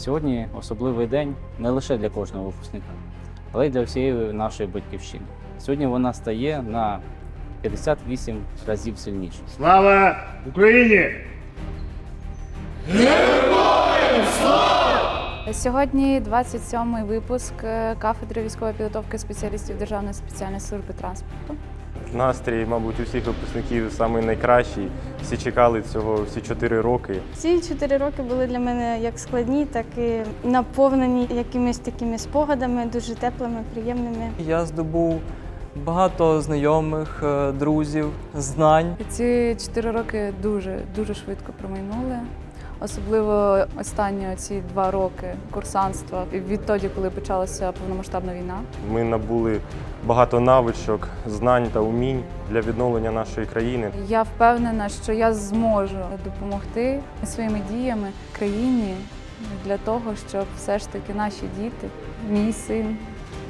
Сьогодні особливий день не лише для кожного випускника, але й для всієї нашої батьківщини. Сьогодні вона стає на 58 разів сильніше. Слава Україні! Сьогодні 27-й випуск е, кафедри військової підготовки спеціалістів Державної спеціальної служби транспорту. Настрій, мабуть, у всіх випускників самий найкращий. Всі чекали цього всі чотири роки. Ці чотири роки були для мене як складні, так і наповнені якимись такими спогадами, дуже теплими, приємними. Я здобув багато знайомих, е, друзів, знань. Ці чотири роки дуже дуже швидко промайнули. Особливо останні ці два роки курсантства відтоді, коли почалася повномасштабна війна. Ми набули багато навичок, знань та умінь для відновлення нашої країни. Я впевнена, що я зможу допомогти своїми діями країні для того, щоб все ж таки наші діти, мій син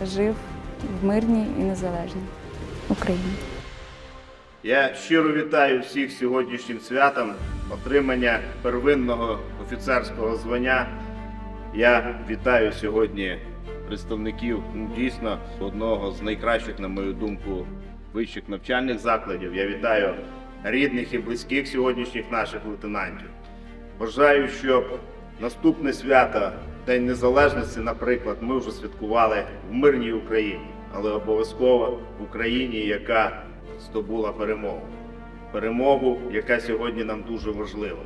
жив в мирній і незалежній Україні. Я щиро вітаю всіх сьогоднішнім святом отримання первинного офіцерського звання. Я вітаю сьогодні представників ну, дійсно одного з найкращих, на мою думку, вищих навчальних закладів. Я вітаю рідних і близьких сьогоднішніх наших лейтенантів. Бажаю, щоб наступне свято, День Незалежності, наприклад, ми вже святкували в мирній Україні, але обов'язково в Україні, яка здобула перемогу. Перемогу, яка сьогодні нам дуже важлива.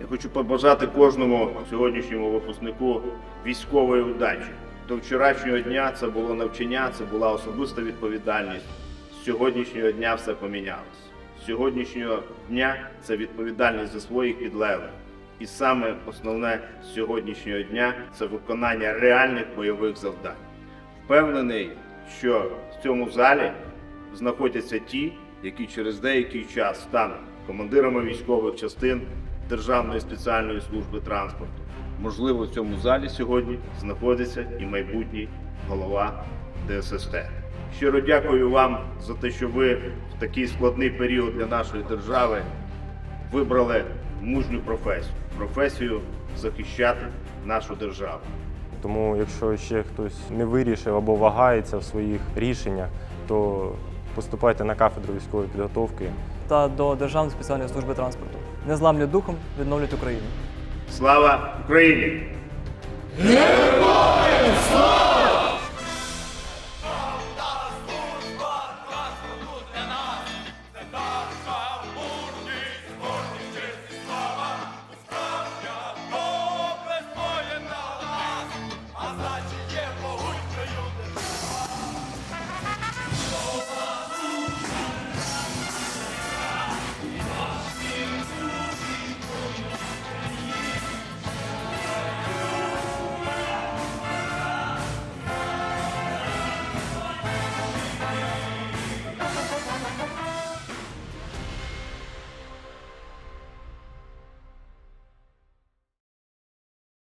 Я хочу побажати кожному сьогоднішньому випускнику військової удачі. До вчорашнього дня це було навчання, це була особиста відповідальність. З сьогоднішнього дня все помінялось. З сьогоднішнього дня це відповідальність за своїх підлеглих. І саме основне з сьогоднішнього дня це виконання реальних бойових завдань. Впевнений, що в цьому залі знаходяться ті, які через деякий час стануть командирами військових частин Державної спеціальної служби транспорту. Можливо, в цьому залі сьогодні знаходиться і майбутній голова ДССТ. Щиро дякую вам за те, що ви в такий складний період для нашої держави вибрали мужню професію професію захищати нашу державу. Тому, якщо ще хтось не вирішив або вагається в своїх рішеннях, то поступайте на кафедру військової підготовки. Та до Державної спеціальної служби транспорту. Не зламлю духом, відновлять Україну. Слава Україні! Героям слава!